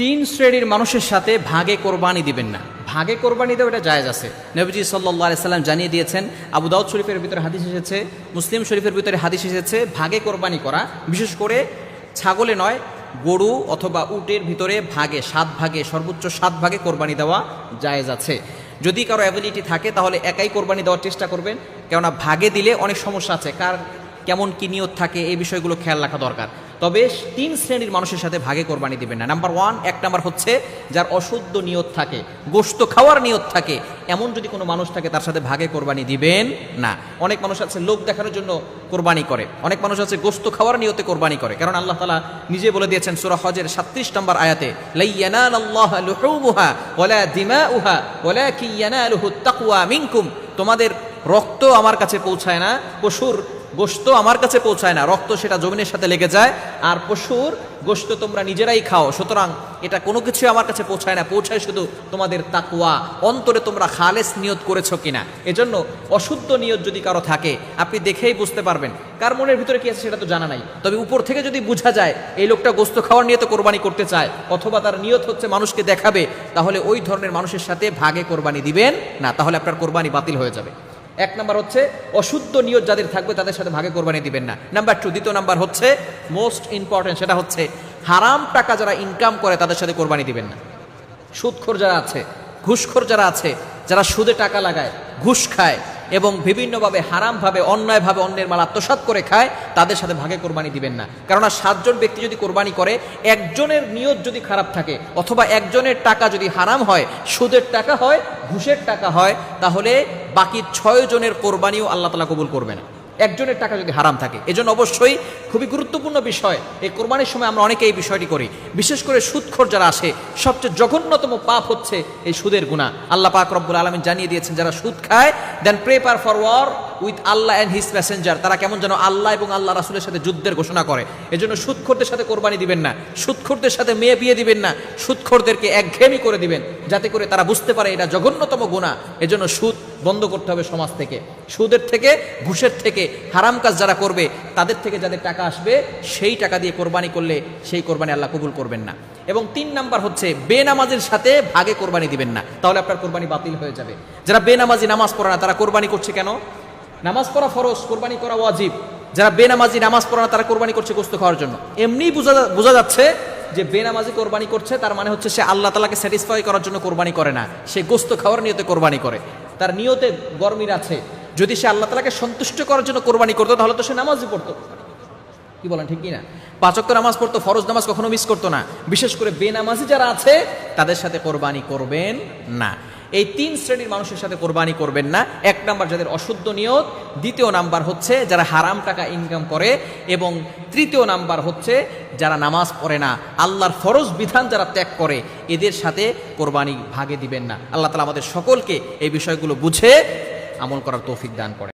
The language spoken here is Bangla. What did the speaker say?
তিন শ্রেণির মানুষের সাথে ভাগে কোরবানি দিবেন না। ভাগে কোরবানি দেওয়া এটা জায়েজ আছে। নবীজি সাল্লাহ সাল্লাম জানিয়ে দিয়েছেন, আবু দাউদ শরীফের ভিতরে হাদিস এসেছে, মুসলিম শরীফের ভিতরে হাদিস এসেছে, ভাগে কোরবানি করা, বিশেষ করে ছাগলে নয়, গরু অথবা উটের ভিতরে ভাগে, সাত ভাগে, সর্বোচ্চ সাত ভাগে কোরবানি দেওয়া জায়েজ আছে। যদি কারও অ্যাবিলিটি থাকে, তাহলে একাই কোরবানি দেওয়ার চেষ্টা করবেন, কেননা ভাগে দিলে অনেক সমস্যা আছে, কার কেমন কি নিয়ত থাকে, এই বিষয়গুলো খেয়াল রাখা দরকার। তবে তিন শ্রেণির মানুষের সাথে ভাগে কোরবানি দিবেন না। নাম্বার ওয়ান এক নাম্বার হচ্ছে যার অশুদ্ধ নিয়ত থাকে গোস্ত খাওয়ার নিয়ত থাকে। এমন যদি কোনো মানুষ থাকে, তার সাথে ভাগে কোরবানি দিবেন না। অনেক মানুষ আছে লোক দেখানোর জন্য কোরবানি করে। অনেক মানুষ আছে গোস্ত খাওয়ার নিয়তে কোরবানি করে। কারণ আল্লাহ তালা নিজে বলে দিয়েছেন, সুরা হজের সাত্রিশ নম্বর আয়াতে আল্লাহ তোমাদের রক্ত আমার কাছে পৌঁছায় না, পশুর গোস্ত আমার কাছে পৌঁছায় না, রক্ত সেটা জমিনের সাথে লেগে যায়, আর পশুর গোস্ত তোমরা নিজেরাই খাও। সুতরাং এটা কোনো কিছু আমার কাছে পৌঁছায় না, পৌঁছায় শুধু তোমাদের তাকুয়া অন্তরে তোমরা খালেস নিয়ত করেছ কিনা। এজন্য অশুদ্ধ নিয়ত যদি কারও থাকে, আপনি দেখেই বুঝতে পারবেন। কার মনের ভিতরে কি আছে সেটা তো জানা নাই। তবে উপর থেকে যদি বোঝা যায়, এই লোকটা গোস্ত খাওয়ার নিয়ে তো কোরবানি করতে চায়, অথবা তার নিয়ত হচ্ছে মানুষকে দেখাবে, তাহলে ওই ধরনের মানুষের সাথে ভাগে কোরবানি দিবেন না, তাহলে আপনার কোরবানি বাতিল হয়ে যাবে। এক নাম্বার হচ্ছে, অশুদ্ধ নিয়ত যাদের থাকবে তাদের সাথে ভাগে কোরবানি দিবেন না। নাম্বার টু দ্বিতীয় নাম্বার হচ্ছে মোস্ট ইম্পর্টেন্ট সেটা হচ্ছে, হারাম টাকা যারা ইনকাম করে তাদের সাথে কোরবানি দিবেন না। সুদখোর যারা আছে, ঘুষখোর যারা আছে, যারা সুদে টাকা লাগায়, ঘুষ খায় এবং বিভিন্নভাবে হারামভাবে, অন্যায়ভাবে অন্যের মাল আত্মসাৎ করে খায়, তাদের সাথে ভাগে কোরবানি দিবেন না। কেননা সাতজন ব্যক্তি যদি কোরবানি করে, একজনের নিয়ত যদি খারাপ থাকে, অথবা একজনের টাকা যদি হারাম হয়, সুদের টাকা হয়, ঘুষের টাকা হয়, তাহলে বাকি ছয় জনের কোরবানিও আল্লাহ তালা কবুল করবে না। একজনের টাকা যদি হারাম থাকে, এজন্য অবশ্যই খুবই গুরুত্বপূর্ণ বিষয়, এই কোরবানির সময় আমরা অনেকে এই বিষয়টি করি। বিশেষ করে সুদখোর যারা আসে সবচেয়ে জঘন্যতম পাপ হচ্ছে এই সুদের গুণা আল্লাহ পাক রব্বুল আলমিন জানিয়ে দিয়েছেন, যারা সুদ খায় then prepare for war with Allah and his messenger তারা কেমন যেন আল্লাহ এবং আল্লাহ রাসুলের সাথে যুদ্ধের ঘোষণা করে। এজন্য সুদখোরদের সাথে কোরবানি দিবেন না। সুদখোরদের সাথে মেয়ে বিয়ে দিবেন না। সুদখোরদেরকে একঘেয়েমি করে দিবেন। যাতে করে তারা বুঝতে পারে এটা জঘন্যতম গুণা এজন্য সুদ বন্ধ করতে হবে সমাজ থেকে। সুদের থেকে, ঘুষের থেকে, হারাম কাজ যারা করবে, তাদের থেকে যাদের টাকা আসবে, সেই টাকা দিয়ে কোরবানি করলে সেই কোরবানি আল্লাহ কবুল করবেন না। এবং তিন নাম্বার হচ্ছে, বেনামাজের সাথে ভাগে কোরবানি দিবেন না। তাহলে আপনার কোরবানি বাতিল হয়ে যাবে। যারা বেনামাজি নামাজ পড়ে না, তারা কোরবানি করছে কেন? নামাজ পড়া ফরজ, কোরবানি করা ওয়াজিব। যারা বেনামাজি নামাজ পড়ে তারা কোরবানি করছে গোস্ত খাওয়ার জন্য। এমনি বোঝা বোঝা যাচ্ছে যে বেনামাজি কোরবানি করছে, তার মানে হচ্ছে সে আল্লাহ তালাকে স্যাটিসফাই করার জন্য কোরবানি করে না। সে গোস্ত খাওয়ার নিয়তে কোরবানি করে। তার নিয়তে গরমির আছে। যদি সে আল্লাহ তালাকে সন্তুষ্ট করার জন্য কোরবানি করতো, তাহলে তো সে নামাজই পড়তো। কি বলেন, ঠিক না? পাঁচক্য নামাজ পড়তো, ফরজ নামাজ কখনো মিস করতো না। বিশেষ করে বেনামাজি যারা আছে, তাদের সাথে কোরবানি করবেন না। এই তিন শ্রেণির মানুষের সাথে কোরবানি করবেন না। এক নাম্বার যাদের অশুদ্ধ নিয়ত, দ্বিতীয় নাম্বার হচ্ছে যারা হারাম টাকা ইনকাম করে, এবং তৃতীয় নাম্বার হচ্ছে যারা নামাজ পড়ে না। আল্লাহর ফরজ বিধান যারা ত্যাগ করে, এদের সাথে কোরবানি ভাগে দিবেন না। আল্লাহ তালা আমাদের সকলকে এই বিষয়গুলো বুঝে আমল করার তৌফিক দান করে